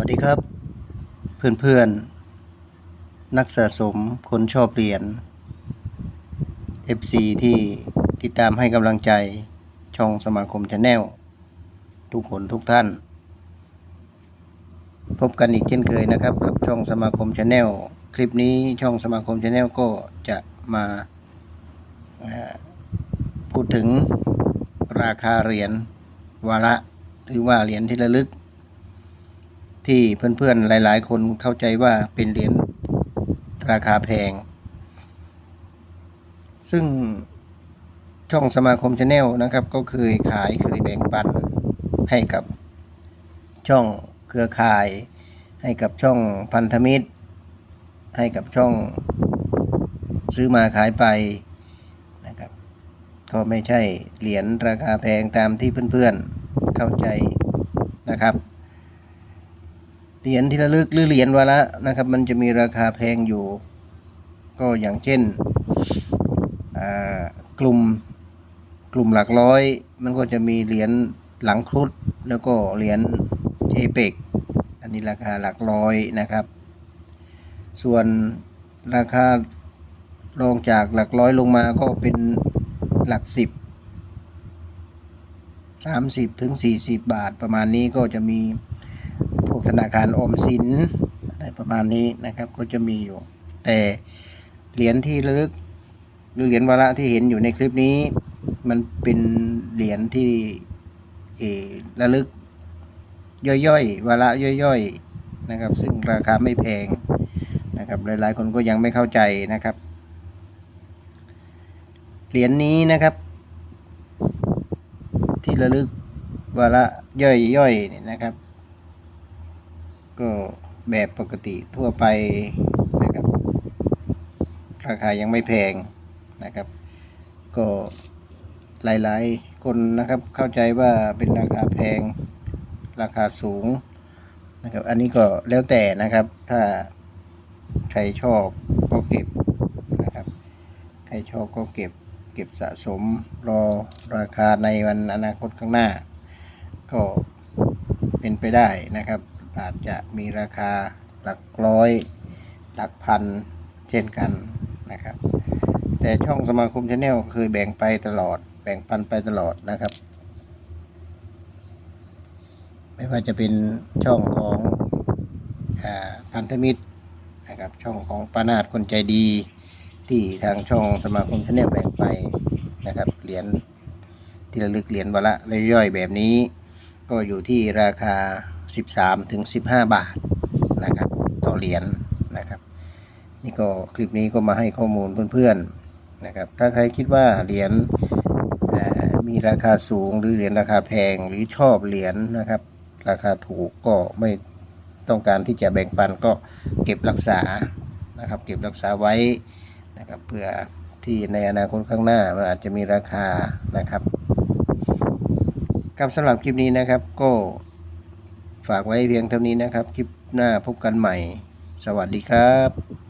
วัสดีครับ เพื่อนๆ นักสะสมคนชอบเหรียญ FC ที่ติดตามให้กำลังใจช่องสมาคมชาแนลทุกคนทุกท่าน พบกันอีกเช่นเคยนะครับ กับช่องสมาคมชาแนลคลิปนี้ช่องสมาคมชาแนลก็จะมาพูดถึงราคาเหรียญวาระหรือว่าเหรียญที่ระลึก ที่เพื่อนๆหลาย ๆ คนเข้าใจว่าเป็นเหรียญราคาแพง ซึ่งช่องสมาคมชาแนลนะครับ ก็เคยขายเคยแบ่งปันให้กับช่องเครือข่าย ให้กับช่องพันธมิตร ให้กับช่องซื้อมาขายไปนะครับ ก็ไม่ใช่เหรียญราคาแพงตามที่เพื่อนๆเข้าใจนะครับ เหรียญที่ระลึกหรือเหรียญวาระนะครับ มันจะมีราคาแพงอยู่ ก็อย่างเช่นกลุ่มกลุ่มหลักร้อย มันก็จะมีเหรียญหลังครุฑแล้วก็เหรียญเอเปกอันนี้ราคาหลักร้อยนะครับ ส่วนราคารองจากหลักร้อยลงมาก็เป็นหลักสิบสามสิบถึงสี่สิบบาทประมาณนี้ก็จะมี ธนาคารอมสินอะไรประมาณนี้นะครับก็จะมีอยู่ แต่เหรียญที่ระลึกหรือเหรียญวาระที่เห็นอยู่ในคลิปนี้ มันเป็นเหรียญที่เอระลึกย่อยๆวาระย่อยๆนะครับ ซึ่งราคาไม่แพงนะครับหลายๆคนก็ยังไม่เข้าใจนะครับเหรียญนี้นะครับ ที่ระลึกวาระย่อยๆนี่นะครับ ก็แบบปกติทั่วไปนะครับ ราคายังไม่แพงนะครับ ก็หลายๆ คนนะครับเข้าใจว่าเป็นราคาแพงราคาสูงนะครับ อันนี้ก็แล้วแต่นะครับ ถ้าใครชอบก็เก็บนะครับ ใครชอบก็เก็บเก็บสะสมรอราคาในวันอนาคตข้างหน้า ก็เป็นไปได้นะครับ อาจจะมีราคาหลักร้อย หลักพันเช่นกันนะครับ แต่ช่องสมาคมชาแนลเคยแบ่งไปตลอด แบ่งปันไปตลอดนะครับ ไม่ว่าจะเป็นช่องของอาพันธมิตรนะครับช่องของปานาดคนใจดี ที่ทางช่องสมาคมชาแนลแบ่งไปนะครับเหรียญที่ระลึกเหรียญวาระย่อยแบบนี้ ก็อยู่ที่ราคา 13 ถึง 15 บาทนะครับ ต่อเหรียญนะครับ นี่ก็คลิปนี้ก็มาให้ข้อมูลเพื่อนๆนะครับ ถ้าใครคิดว่าเหรียญมีราคาสูงหรือเหรียญราคาแพงหรือชอบเหรียญนะครับ ราคาถูกก็ไม่ต้องการที่จะแบ่งปันก็เก็บรักษานะครับ เก็บรักษาไว้นะครับเพื่อที่ในอนาคตข้างหน้ามันอาจจะมีราคานะครับครับสำหรับคลิปนี้นะครับก็ ฝากไว้เพียงเท่านี้นะครับ คลิปหน้าพบกันใหม่ สวัสดีครับ